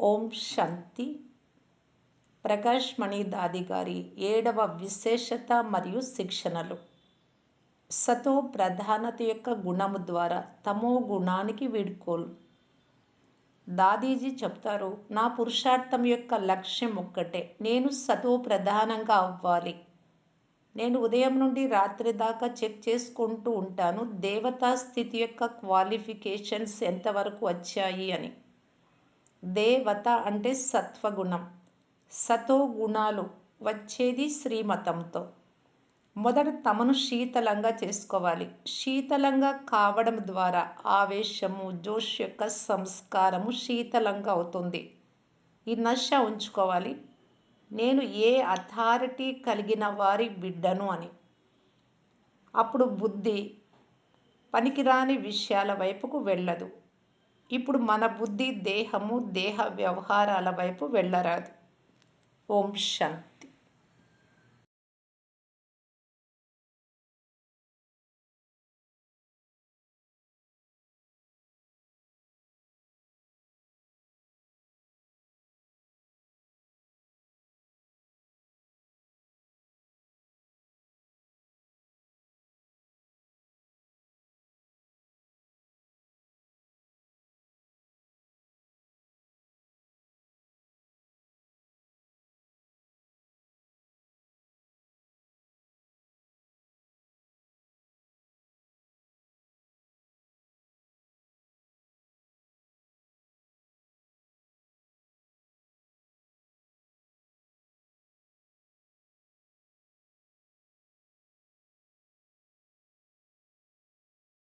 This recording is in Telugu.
ఓం శాంతి. ప్రకాష్ మణి దాది గారి ఏడవ విశేషత మరియు శిక్షణలు. సతో ప్రధానత యొక్క గుణము ద్వారా తమో గుణానికి వీడ్కోలు. దాదీజీ చెప్తారు నా పురుషార్థం యొక్క లక్ష్యం ఒక్కటే నేను సతో ప్రధానంగా అవ్వాలి. నేను ఉదయం నుండి రాత్రి దాకా చెక్ చేసుకుంటూ ఉంటాను దేవతా స్థితి యొక్క క్వాలిఫికేషన్స్ ఎంతవరకు వచ్చాయి అని. దేవత అంటే సత్వగుణం. సతో గుణాలు వచ్చేది శ్రీమతంతో. మొదట తమను శీతలంగా చేసుకోవాలి. శీతలంగా కావడం ద్వారా ఆవేశము జోష్ యొక్క సంస్కారము శీతలంగా అవుతుంది. ఈ నశ ఉంచుకోవాలి. నేను ఏ అథారిటీ కలిగిన వారి బిడ్డను అని. అప్పుడు బుద్ధి పనికిరాని విషయాల వైపుకు వెళ్ళదు. ఇప్పుడు మన బుద్ధి దేహము దేహ వ్యవహారాల వైపు వెళ్ళరాదు. ఓం శాంతి